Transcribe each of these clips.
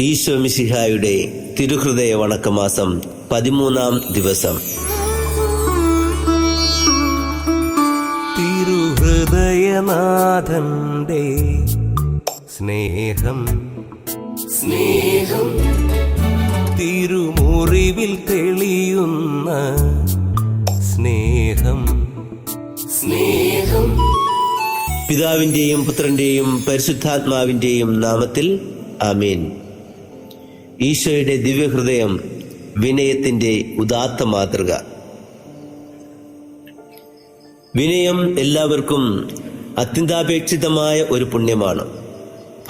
ഈശോ മിശിഹായുടെ തിരുഹൃദയ വണക്കമാസം പതിമൂന്നാം ദിവസം. തിരുഹൃദയനാഥന്റെ സ്നേഹം. സ്നേഹം. തിരുമുറിവിൽ തെളിയുന്ന സ്നേഹം. സ്നേഹം. പിതാവിന്റെയും പുത്രന്റെയും പരിശുദ്ധാത്മാവിന്റെയും നാമത്തിൽ ആമേൻ. ഈശോയുടെ ദിവ്യഹൃദയം വിനയത്തിന്റെ ഉദാത്ത മാതൃക. വിനയം എല്ലാവർക്കും അത്യന്താപേക്ഷിതമായ ഒരു പുണ്യമാണ്.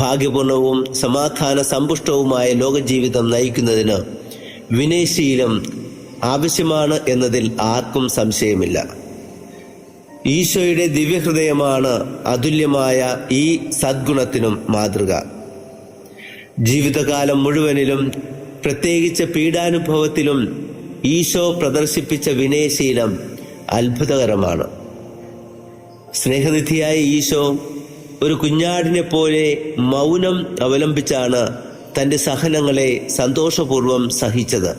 ഭാഗ്യപൂർണവും സമാധാന സമ്പുഷ്ടവുമായ ലോകജീവിതം നയിക്കുന്നതിന് വിനയശീലം ആവശ്യമാണ് എന്നതിൽ ആർക്കും സംശയമില്ല. ഈശോയുടെ ദിവ്യഹൃദയമാണ് അതുല്യമായ ഈ സദ്ഗുണത്തിനും മാതൃക. ജീവിതകാലം മുഴുവനിലും പ്രത്യേകിച്ച് പീഡാനുഭവത്തിലും ഈശോ പ്രദർശിപ്പിച്ച വിനയശീലം അത്ഭുതകരമാണ്. സ്നേഹനിധിയായ ഈശോ ഒരു കുഞ്ഞാടിനെ പോലെ മൗനം അവലംബിച്ചാണ് തന്റെ സഹനങ്ങളെ സന്തോഷപൂർവം സഹിച്ചത്.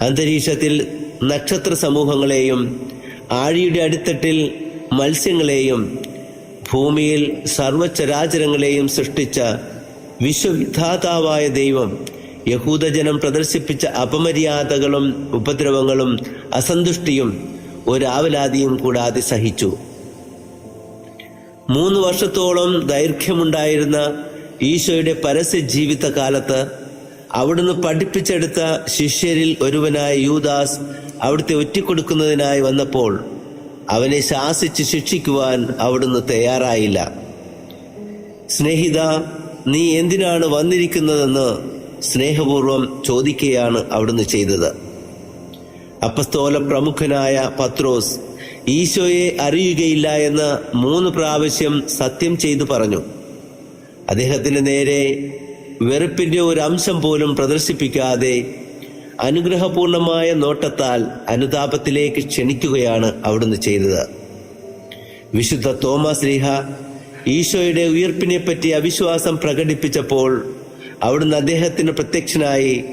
അന്തരീക്ഷത്തിൽ നക്ഷത്ര സമൂഹങ്ങളെയും ആഴിയുടെ അടിത്തട്ടിൽ മത്സ്യങ്ങളെയും ഭൂമിയിൽ സർവചരാചരങ്ങളെയും സൃഷ്ടിച്ച വിശ്വവിധാതാവായ ദൈവം യഹൂദജനം പ്രദർശിപ്പിച്ച അപമര്യാദകളും ഉപദ്രവങ്ങളും അസന്തുഷ്ടിയും ഒരാവലാതിയും കൂടാതെ സഹിച്ചു. മൂന്ന് വർഷത്തോളം ദൈർഘ്യമുണ്ടായിരുന്ന ഈശോയുടെ പരസ്യ ജീവിതകാലത്ത് അവിടുന്ന് പഠിപ്പിച്ചെടുത്ത ശിഷ്യരിൽ ഒരുവനായ യൂദാസ് അവിടുത്തെ ഒറ്റിക്കൊടുക്കുന്നതിനായി വന്നപ്പോൾ അവനെ ശാസിച്ച് ശിക്ഷിക്കുവാൻ അവിടുന്ന് തയ്യാറായില്ല. സ്നേഹിത നീ എന്തിനാണ് വന്നിരിക്കുന്നതെന്ന് സ്നേഹപൂർവം ചോദിക്കുകയാണ് അവിടുന്ന് ചെയ്തത്. അപ്പസ്തോല പ്രമുഖനായ പത്രോസ് ഈശോയെ അറിയുകയില്ല എന്ന് മൂന്ന് പ്രാവശ്യം സത്യം ചെയ്തു പറഞ്ഞു. അദ്ദേഹത്തിന് നേരെ വെറുപ്പിന്റെ ഒരു അംശം പോലും പ്രദർശിപ്പിക്കാതെ അനുഗ്രഹപൂർണമായ നോട്ടത്താൽ അനുതാപത്തിലേക്ക് ക്ഷണിക്കുകയാണ് അവിടുന്ന് ചെയ്തത്. വിശുദ്ധ തോമസ് ലീഹ ഈശോയുടെ ഉയർപ്പിനെ പറ്റി അവിശ്വാസം പ്രകടിപ്പിച്ചപ്പോൾ അവിടുന്ന് അദ്ദേഹത്തിന് പ്രത്യക്ഷനായി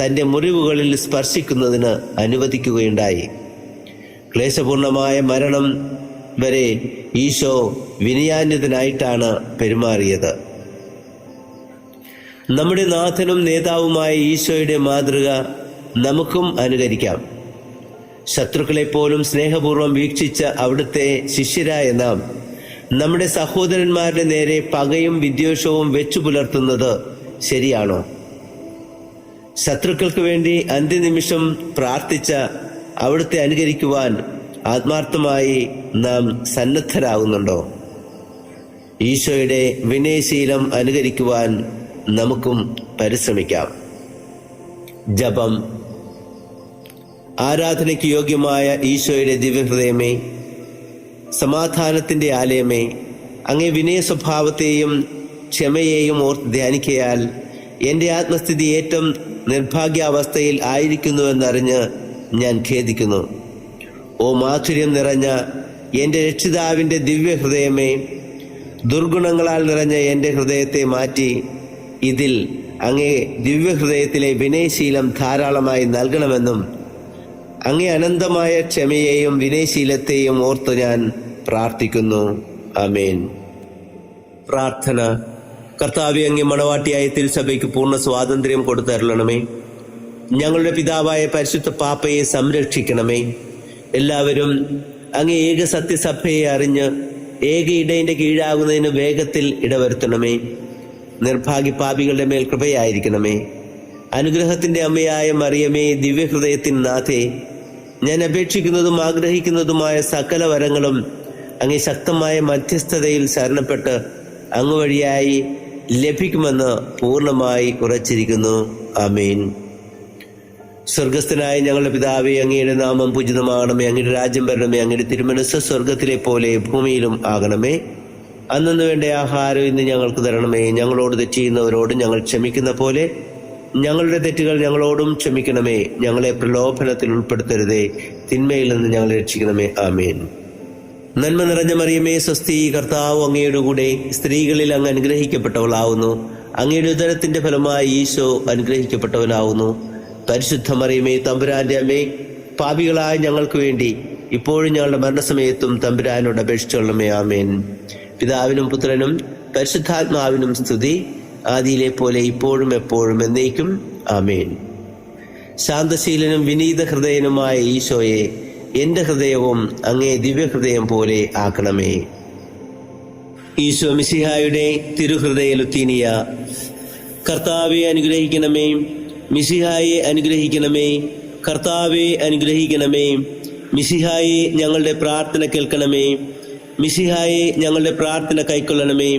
തന്റെ മുറിവുകളിൽ സ്പർശിക്കുന്നതിന് അനുവദിക്കുകയുണ്ടായി. ക്ലേശപൂർണമായ മരണം വരെ ഈശോ വിനയാന്യതനായിട്ടാണ് പെരുമാറിയത്. നമ്മുടെ നാഥനും നേതാവുമായ ഈശോയുടെ മാതൃക നമുക്കും അനുകരിക്കാം. ശത്രുക്കളെ പോലും സ്നേഹപൂർവം വീക്ഷിച്ച അവിടുത്തെ ശിഷ്യരായ നാം നമ്മുടെ സഹോദരന്മാരുടെ നേരെ പകയും വിദ്വേഷവും വെച്ചു പുലർത്തുന്നത് ശരിയാണോ? ശത്രുക്കൾക്ക് വേണ്ടി അന്ത്യനിമിഷം പ്രാർത്ഥിച്ച അവിടുത്തെ അനുകരിക്കുവാൻ ആത്മാർത്ഥമായി നാം സന്നദ്ധരാകുന്നുണ്ടോ? ഈശോയുടെ വിനയശീലം അനുകരിക്കുവാൻ നമുക്കും പരിശ്രമിക്കാം. ജപം. ആരാധനയ്ക്ക് യോഗ്യമായ ഈശോയുടെ ദിവ്യഹൃദയമേ സമാധാനത്തിന്റെ ആലയമേ അങ്ങേ വിനയ സ്വഭാവത്തെയും ക്ഷമയെയും ഓർത്ത് ധ്യാനിക്കയാൽ എന്റെ ആത്മസ്ഥിതി ഏറ്റവും നിർഭാഗ്യാവസ്ഥയിൽ ആയിരിക്കുന്നുവെന്നറിഞ്ഞ് ഞാൻ ഖേദിക്കുന്നു. ഓ മാധുര്യം നിറഞ്ഞ എന്റെ രക്ഷിതാവിന്റെ ദിവ്യഹൃദയമേ ദുർഗുണങ്ങളാൽ നിറഞ്ഞ എന്റെ ഹൃദയത്തെ മാറ്റി ഇതിൽ അങ്ങേ ദിവ്യഹൃദയത്തിലെ വിനയശീലം ധാരാളമായി നൽകണമെന്നും അങ്ങേ അനന്തമായ ക്ഷമയെയും വിനയശീലത്തെയും ഓർത്തു ഞാൻ പ്രാർത്ഥിക്കുന്നു. അമേൻ പ്രാർത്ഥന. കർത്താവെ അങ്ങേ മണവാട്ടിയായ തിരുസഭയ്ക്ക് പൂർണ സ്വാതന്ത്ര്യം കൊടുത്തരണമേ ഞങ്ങളുടെ പിതാവായ പരിശുദ്ധ പാപ്പയെ സംരക്ഷിക്കണമേ. എല്ലാവരും അങ്ങ് ഏക സത്യസഭയെ അറിഞ്ഞ് ഏക ഇടയിന്റെ കീഴാകുന്നതിന് വേഗത്തിൽ ഇടവരുത്തണമേ. നിർഭാഗ്യ പാപികളുടെ മേൽ കൃപയായിരിക്കണമേ. അനുഗ്രഹത്തിന്റെ അമ്മയായ മറിയമേ ദിവ്യഹൃദയത്തിൻ നാഥേ ഞാൻ അപേക്ഷിക്കുന്നതും ആഗ്രഹിക്കുന്നതുമായ സകല വരങ്ങളും അങ്ങേ ശക്തമായ മധ്യസ്ഥതയിൽ ശരണപ്പെട്ട് അങ്ങ് വഴിയായി ലഭിക്കുമെന്ന് പൂർണമായി ഉറച്ചിരിക്കുന്നു. ആമീൻ. സ്വർഗസ്ഥനായ ഞങ്ങളുടെ പിതാവേ അങ്ങയുടെ നാമം പൂജിതമാകണമേ. അങ്ങയുടെ രാജ്യം വരണമേ. അങ്ങയുടെ തിരുമനസ് സ്വർഗത്തിലെ പോലെ ഭൂമിയിലും ആകണമേ. അന്നു വേണ്ട ആഹാരം ഇന്ന് ഞങ്ങൾക്ക് തരണമേ. ഞങ്ങളോട് തെറ്റ് ചെയ്യുന്നവരോട് ഞങ്ങൾ ക്ഷമിക്കുന്ന പോലെ ഞങ്ങളുടെ തെറ്റുകൾ ഞങ്ങളോടും ക്ഷമിക്കണമേ. ഞങ്ങളെ പ്രലോഭനത്തിൽ ഉൾപ്പെടുത്തരുതേ. തിന്മയിൽ നിന്ന് ഞങ്ങളെ രക്ഷിക്കണമേ. ആമേൻ. നന്മ നിറഞ്ഞ മറിയമേ സ്വസ്തി കർത്താവ് അങ്ങയുടെ കൂടെ സ്ത്രീകളിൽ അങ്ങ് അനുഗ്രഹിക്കപ്പെട്ടവളാവുന്നു. അങ്ങയുടെ ഉദരത്തിന്റെ ഫലമായി ഈശോ അനുഗ്രഹിക്കപ്പെട്ടവനാവുന്നു. പരിശുദ്ധ മറിയമേ തമ്പുരാന്റെ അമ്മേ പാപികളായ ഞങ്ങൾക്ക് വേണ്ടി ഇപ്പോഴും ഞങ്ങളുടെ മരണസമയത്തും തമ്പുരാനോട് അപേക്ഷിച്ചുകൊള്ളമേ ആമേൻ. പിതാവിനും പുത്രനും പരിശുദ്ധാത്മാവിനും സ്തുതി. ആദിയിലെ പോലെ ഇപ്പോഴും എപ്പോഴും എന്നേക്കും ആമേൻ. ശാന്തശീലനും വിനീത ഹൃദയനുമായ ഈശോയെ എന്റെ ഹൃദയവും അങ്ങേ ദിവ്യഹൃദയം പോലെ ആക്കണമേ. ഈശോ മിസിഹായുടെ തിരുഹൃദയ ലുത്തീനിയ കർത്താവെ അനുഗ്രഹിക്കണമേ മിസിഹായെ അനുഗ്രഹിക്കണമേ കർത്താവെ അനുഗ്രഹിക്കണമേ മിസിഹായെ ഞങ്ങളുടെ പ്രാർത്ഥന കേൾക്കണമേ മിസിഹായെ ഞങ്ങളുടെ പ്രാർത്ഥന കൈക്കൊള്ളണമേ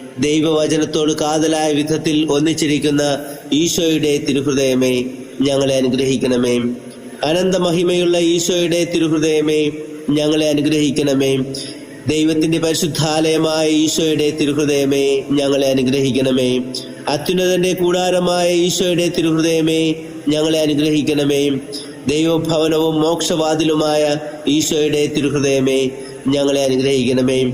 ദൈവവചനത്തോട് കാതലായ വിധത്തിൽ ഒന്നിച്ചിരിക്കുന്ന ഈശോയുടെ തിരുഹൃദയമേ ഞങ്ങളെ അനുഗ്രഹിക്കണമേ. അനന്തമഹിമയുള്ള ഈശോയുടെ തിരുഹൃദയമേ ഞങ്ങളെ അനുഗ്രഹിക്കണമേ. ദൈവത്തിന്റെ പരിശുദ്ധാലയമായ ഈശോയുടെ തിരുഹൃദയമേ ഞങ്ങളെ അനുഗ്രഹിക്കണമേ. അത്യുന്നതന്റെ കൂടാരമായ ഈശോയുടെ തിരുഹൃദയമേ ഞങ്ങളെ അനുഗ്രഹിക്കണമേ. ദൈവഭവനവും മോക്ഷവാതിലുമായ ഈശോയുടെ തിരുഹൃദയമേ ഞങ്ങളെ അനുഗ്രഹിക്കണമേ.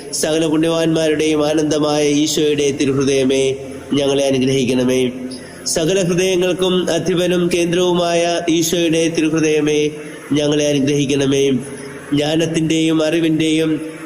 സകല പുണ്യവാന്മാരുടെയും ആനന്ദമായ ഈശോയുടെ തിരുഹൃദയമേ ഞങ്ങളെ അനുഗ്രഹിക്കണമേ. സകല ഹൃദയങ്ങൾക്കും അധിപനും കേന്ദ്രവുമായ ഈശോയുടെ തിരുഹൃദയമേ ഞങ്ങളെ അനുഗ്രഹിക്കണമേ. ജ്ഞാനത്തിന്റെയും അറിവിന്റെയും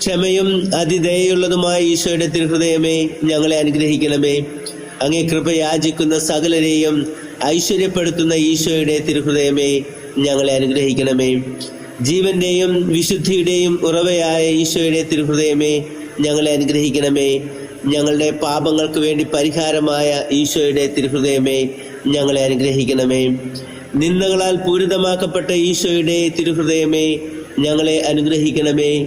ക്ഷമയും അതിദയുള്ളതുമായ ഈശോയുടെ തിരുഹൃദയമേ ഞങ്ങളെ അനുഗ്രഹിക്കണമേ. അങ്ങേ കൃപ യാചിക്കുന്ന സകലരെയും ഐശ്വര്യപ്പെടുത്തുന്ന ഈശോയുടെ തിരുഹൃദയമേ ഞങ്ങളെ അനുഗ്രഹിക്കണമേ. ജീവന്റെയും വിശുദ്ധിയുടെയും ഉറവയായ ഈശോയുടെ തിരുഹൃദയമേ ഞങ്ങളെ അനുഗ്രഹിക്കണമേ. ഞങ്ങളുടെ പാപങ്ങൾക്ക് വേണ്ടി പരിഹാരമായ ഈശോയുടെ തിരുഹൃദയമേ ഞങ്ങളെ അനുഗ്രഹിക്കണമേ. നിന്ദകളാൽ പൂരിതമാക്കപ്പെട്ട ഈശോയുടെ തിരുഹൃദയമേ ഞങ്ങളെ അനുഗ്രഹിക്കണമേ.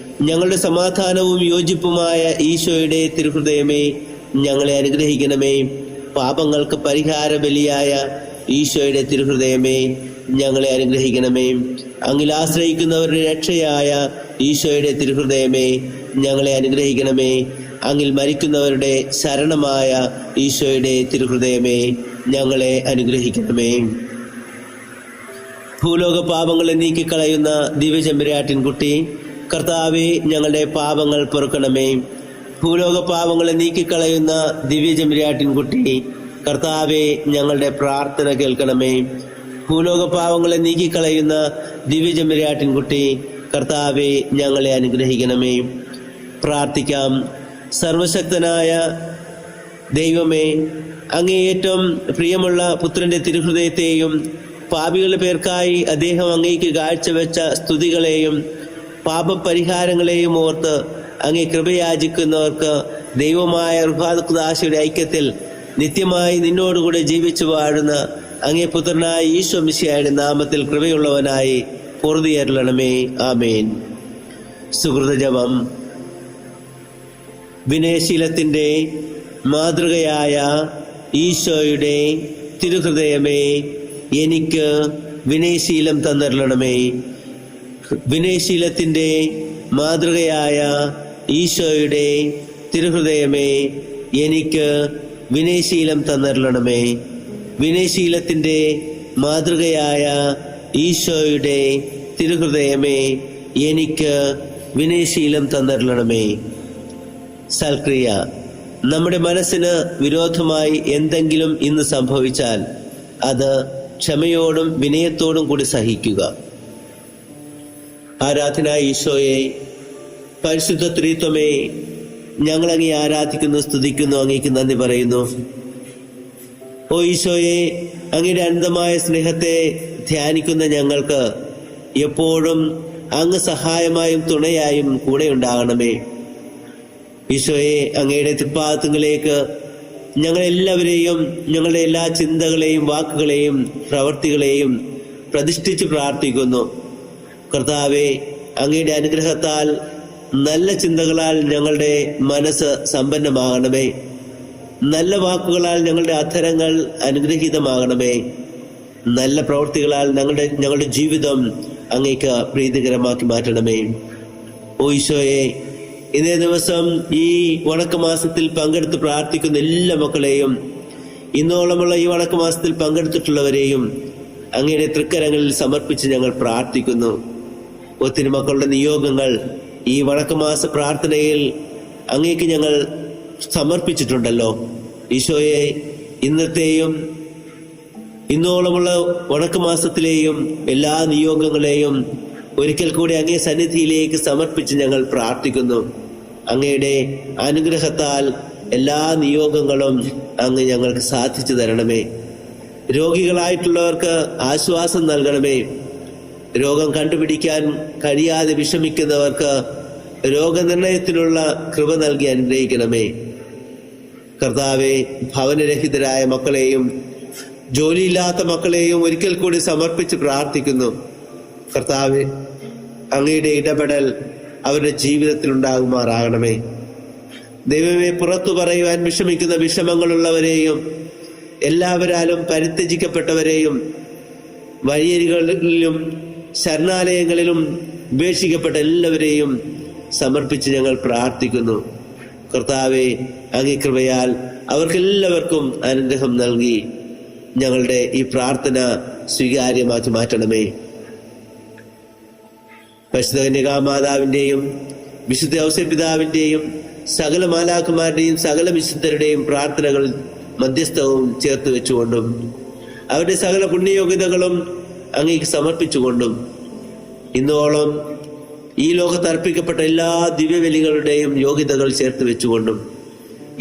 ഞങ്ങളുടെ സമാധാനവും യോജിപ്പുമായ ഈശോയുടെ തിരുഹൃദയമേ ഞങ്ങളെ അനുഗ്രഹിക്കണമേ. പാപങ്ങൾക്ക് പരിഹാര ബലിയായ ഈശോയുടെ തിരുഹൃദയമേ ഞങ്ങളെ അനുഗ്രഹിക്കണമേ. അങ്ങിൽ ആശ്രയിക്കുന്നവരുടെ രക്ഷയായ ഈശോയുടെ തിരുഹൃദയമേ ഞങ്ങളെ അനുഗ്രഹിക്കണമേ. അങ്ങിൽ മരിക്കുന്നവരുടെ ശരണമായ ഈശോയുടെ തിരുഹൃദയമേ ഞങ്ങളെ അനുഗ്രഹിക്കണമേ. ഭൂലോക പാപങ്ങളെ നീക്കിക്കളയുന്ന ദിവ്യചെമ്പരാട്ടിൻകുട്ടി കർത്താവെ ഞങ്ങളുടെ പാപങ്ങൾ പൊറുക്കണമേ. ഭൂലോക പാപങ്ങളെ നീക്കിക്കളയുന്ന ദിവ്യചമിരാട്ടിൻകുട്ടി കർത്താവെ ഞങ്ങളുടെ പ്രാർത്ഥന കേൾക്കണമേ. ഭൂലോക പാവങ്ങളെ നീക്കിക്കളയുന്ന ദിവ്യചമിരാട്ടിൻകുട്ടി കർത്താവെ ഞങ്ങളെ അനുഗ്രഹിക്കണമേ. പ്രാർത്ഥിക്കാം. സർവശക്തനായ ദൈവമേ അങ്ങേ പ്രിയമുള്ള പുത്രന്റെ തിരുഹൃദയത്തെയും പാപികളുടെ പേർക്കായി അദ്ദേഹം അങ്ങേക്ക് കാഴ്ചവെച്ച സ്തുതികളെയും പാപപരിഹാരങ്ങളെയും ഓർത്ത് അങ്ങേ കൃപയാചിക്കുന്നവർക്ക് ദൈവമായ റുഹാദുദാശയുടെ ഐക്യത്തിൽ നിത്യമായി നിന്നോടുകൂടെ ജീവിച്ചു വാഴുന്ന അങ്ങേ പുത്രനായ ഈശോ മിശിയായുടെ നാമത്തിൽ കൃപയുള്ളവനായി പൊറുതിയരുളണമേ ആമേൻ. സുഹൃതജപം വിനയശീലത്തിന്റെ മാതൃകയായ ഈശോയുടെ തിരുഹൃദയമേ എനിക്ക് വിനയശീലം തന്നിരണമേ വിനയശീലത്തിന്റെ മാതൃകയായ ഈശോയുടെ തിരുഹൃദയമേ എനിക്ക് വിനയശീലം തന്നിരണമേ വിനയശീലത്തിന്റെ മാതൃകയായ ഈശോയുടെ തിരുഹൃദയമേ എനിക്ക് വിനയശീലം തന്നിരണമേ സൽക്രിയ നമ്മുടെ മനസ്സിന് വിരോധമായി എന്തെങ്കിലും ഇന്ന് സംഭവിച്ചാൽ അത് ക്ഷമയോടും വിനയത്തോടും കൂടി സഹിക്കുക. ആരാധന ഈശോയെ. പരിശുദ്ധ ത്രിത്വമേ ഞങ്ങൾ അങ്ങേ ആരാധിക്കുന്നു സ്തുതിക്കുന്നു അങ്ങേക്ക് നന്ദി പറയുന്നു. ഓ ഈശോയെ അങ്ങയുടെ അനന്തമായ സ്നേഹത്തെ ധ്യാനിക്കുന്ന ഞങ്ങൾക്ക് എപ്പോഴും അങ്ങ് സഹായമായും തുണയായും കൂടെ ഉണ്ടാകണമേ. ഈശോയെ അങ്ങയുടെ തൃപ്പാദങ്ങളിലേക്ക് ഞങ്ങളെല്ലാവരെയും ഞങ്ങളുടെ എല്ലാ ചിന്തകളെയും വാക്കുകളെയും പ്രവർത്തികളെയും പ്രതിഷ്ഠിച്ച് പ്രാർത്ഥിക്കുന്നു. കർത്താവെ അങ്ങയുടെ അനുഗ്രഹത്താൽ നല്ല ചിന്തകളാൽ ഞങ്ങളുടെ മനസ്സ് സമ്പന്നമാകണമേ. നല്ല വാക്കുകളാൽ ഞങ്ങളുടെ അധരങ്ങൾ അനുഗ്രഹീതമാകണമേ. നല്ല പ്രവൃത്തികളാൽ ഞങ്ങളുടെ ഞങ്ങളുടെ ജീവിതം അങ്ങേക്ക് പ്രീതികരമാക്കി മാറ്റണമേ. ഓ ഇന്നേ ദിവസം ഈ വണക്കമാസത്തിൽ പങ്കെടുത്ത് പ്രാർത്ഥിക്കുന്ന എല്ലാ മക്കളെയും ഇന്നോളമുള്ള ഈ വണക്കമാസത്തിൽ പങ്കെടുത്തിട്ടുള്ളവരെയും അങ്ങയുടെ തൃക്കരങ്ങളിൽ സമർപ്പിച്ച് ഞങ്ങൾ പ്രാർത്ഥിക്കുന്നു. ഒത്തിരി മക്കളുടെ നിയോഗങ്ങൾ ഈ വടക്കുമാസ പ്രാർത്ഥനയിൽ അങ്ങേക്ക് ഞങ്ങൾ സമർപ്പിച്ചിട്ടുണ്ടല്ലോ. ഈശോയെ ഇന്നത്തെയും ഇന്നോളമുള്ള വടക്കുമാസത്തിലെയും എല്ലാ നിയോഗങ്ങളെയും ഒരിക്കൽ കൂടി അങ്ങേ സന്നിധിയിലേക്ക് സമർപ്പിച്ച് ഞങ്ങൾ പ്രാർത്ഥിക്കുന്നു. അങ്ങയുടെ അനുഗ്രഹത്താൽ എല്ലാ നിയോഗങ്ങളും അങ്ങ് ഞങ്ങൾക്ക് സാധിച്ചു തരണമേ. രോഗികളായിട്ടുള്ളവർക്ക് ആശ്വാസം നൽകണമേ. രോഗം കണ്ടുപിടിക്കാൻ കഴിയാതെ വിഷമിക്കുന്നവർക്ക് രോഗനിർണയത്തിലുള്ള കൃപ നൽകി അനുഗ്രഹിക്കണമേ. കർത്താവെ ഭവനരഹിതരായ മക്കളെയും ജോലിയില്ലാത്ത മക്കളെയും ഒരിക്കൽ കൂടി സമർപ്പിച്ച് പ്രാർത്ഥിക്കുന്നു. കർത്താവ് അങ്ങയുടെ ഇടപെടൽ അവരുടെ ജീവിതത്തിൽ ഉണ്ടാകുമാറാകണമേ. ദൈവമേ പുറത്തു പറയുവാൻ വിഷമിക്കുന്ന വിഷമങ്ങളുള്ളവരെയും എല്ലാവരാലും പരിത്യജിക്കപ്പെട്ടവരെയും വഴിയരികളിലും ശരണാലയങ്ങളിലും ഉപേക്ഷിക്കപ്പെട്ട എല്ലാവരെയും സമർപ്പിച്ച് ഞങ്ങൾ പ്രാർത്ഥിക്കുന്നു. കർത്താവെ അംഗീകൃപയാൽ കൃപയാൽ അവർക്കെല്ലാവർക്കും അനുഗ്രഹം നൽകി ഞങ്ങളുടെ ഈ പ്രാർത്ഥന സ്വീകാര്യമാക്കി മാറ്റണമേ. പരിശുദ്ധ കന്യകാമാതാവിന്റെയും വിശുദ്ധ ഔസപിതാവിന്റെയും സകല മാലാക്കുമാരുടെയും സകല വിശുദ്ധരുടെയും പ്രാർത്ഥനകൾ മധ്യസ്ഥവും ചേർത്ത് വെച്ചുകൊണ്ടും അവരുടെ സകല പുണ്യയോഗ്യതകളും അങ്ങേക്ക് സമർപ്പിച്ചുകൊണ്ടും ഇന്നോളം ഈ ലോകത്ത് അർപ്പിക്കപ്പെട്ട എല്ലാ ദിവ്യബലികളുടെയും യോഗ്യതകൾ ചേർത്ത് വെച്ചുകൊണ്ടും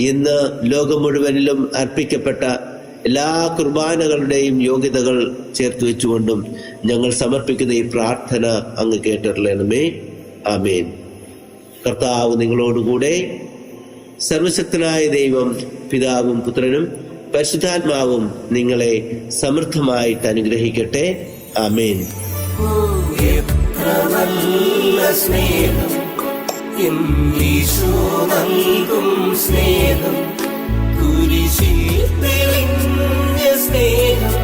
ഇന്ന് ലോകം മുഴുവനിലും അർപ്പിക്കപ്പെട്ട എല്ലാ കുർബാനകളുടെയും യോഗ്യതകൾ ചേർത്ത് വെച്ചുകൊണ്ടും ഞങ്ങൾ സമർപ്പിക്കുന്ന ഈ പ്രാർത്ഥന അങ്ങ് കേട്ടിട്ടുള്ളണമേ ആമേൻ. കർത്താവ് നിങ്ങളോടുകൂടെ സർവശക്തനായ ദൈവം പിതാവും പുത്രനും പരിശുദ്ധാത്മാവും നിങ്ങളെ സമൃദ്ധമായിട്ട് അനുഗ്രഹിക്കട്ടെ. എത്ര സ്നേഹം? നൽകും സ്നേഹം. കുരിശിൽ സ്നേഹം.